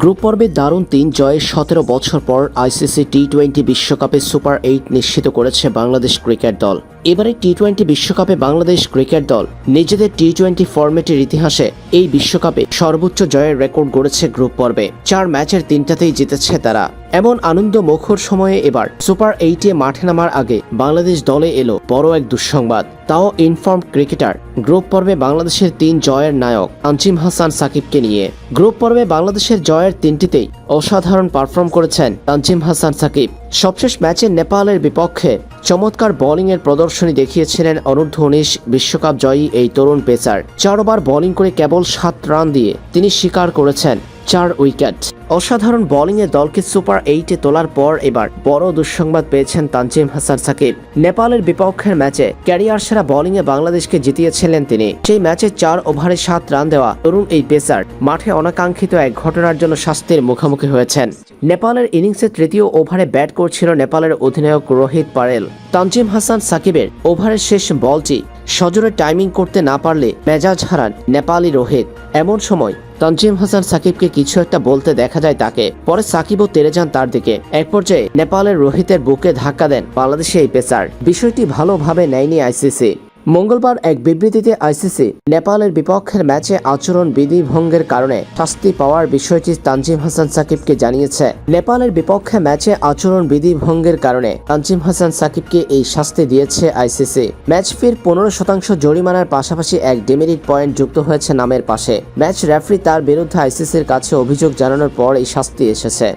Group পর্বে দারুণ তিন জয়ে সতেরো বছর পর আইসিসি টি টোয়েন্টি বিশ্বকাপে সুপার এইট নিশ্চিত করেছে বাংলাদেশ ক্রিকেট দল। এবারে টি টোয়েন্টি বিশ্বকাপে বাংলাদেশ ক্রিকেট দল নিজেদের টি টোয়েন্টি ফর্মেটের ইতিহাসে এই বিশ্বকাপে সর্বোচ্চ জয়ের রেকর্ড গড়েছে গ্রুপ পর্বে। চার ম্যাচের তিনটাতেই জিতেছে তারা। এমন আনন্দ মুখর সময়ে এবার সুপার এইটে মাঠে নামার আগে বাংলাদেশ দলে এলো বড় এক দুঃসংবাদ। তাও ইনফর্ম ক্রিকেটার। গ্রুপ পর্বে বাংলাদেশের তিন জয়ের নায়ক আঞ্চিম হাসান সাকিবকে নিয়ে। গ্রুপ পর্বে বাংলাদেশের জয়ের তিনটিতেই অসাধারণ পারফর্ম করেছেন তানজিম হাসান সাকিব। সবশেষ ম্যাচে নেপালের বিপক্ষে চমৎকার বোলিংয়ের প্রদর্শনী দেখিয়েছিলেন অনূর্ধ্ব উনিশ বিশ্বকাপ জয়ী এই তরুণ পেসার। চার বোলিং করে কেবল সাত রান দিয়ে তিনি স্বীকার করেছেন চার উইকেট। অসাধারণ বোলিংয়ে দলকে সুপার এইটে তোলার পর এবার বড় দুঃসংবাদ পেয়েছেন তানজিম হাসান সাকিব। নেপালের বিপক্ষের ম্যাচে ক্যারিয়ার সেরা বোলিংয়ে বাংলাদেশকে জিতিয়েছিলেন তিনি। সেই ম্যাচে চার ওভারে সাত রান দেওয়া তরুণ এই পেসার মাঠে অনাকাঙ্ক্ষিত এক ঘটনার জন্য শাস্তির মুখোমুখি হয়েছেন। নেপালের ইনিংসে তৃতীয় ওভারে ব্যাট করছিল নেপালের অধিনায়ক রোহিত পারেল। তানজিম হাসান সাকিবের ওভারের শেষ বলটি সজোরে টাইমিং করতে না পারলে মেজাজ হারান নেপালি রোহিত। এমন সময় তানজিম হাসান সাকিবকে কিছু একটা বলতে দেখা যায় তাকে। পরে সাকিবও তেরে যান তার দিকে। এক পর্যায়ে নেপালের রোহিতের বুকে ধাক্কা দেন বাংলাদেশে এই পেসার। বিষয়টি ভালোভাবে নেয়নি আইসিসি। মঙ্গলবার এক বিবৃতিতে আইসিসি নেপালের বিপক্ষের ম্যাচে আচরণ বিধি ভঙ্গের কারণে শাস্তি পাওয়ার বিষয়টি তানজিম হাসান সাকিবকে জানিয়েছে। নেপালের বিপক্ষে ম্যাচে আচরণ বিধি ভঙ্গের কারণে তানজিম হাসান সাকিবকে এই শাস্তি দিয়েছে আইসিসি। ম্যাচ ফির পনেরো শতাংশ জরিমানার পাশাপাশি এক ডেমেরিট পয়েন্ট যুক্ত হয়েছে নামের পাশে। ম্যাচ রেফারি তার বিরুদ্ধে আইসিসির কাছে অভিযোগ জানানোর পর এই শাস্তি এসেছে।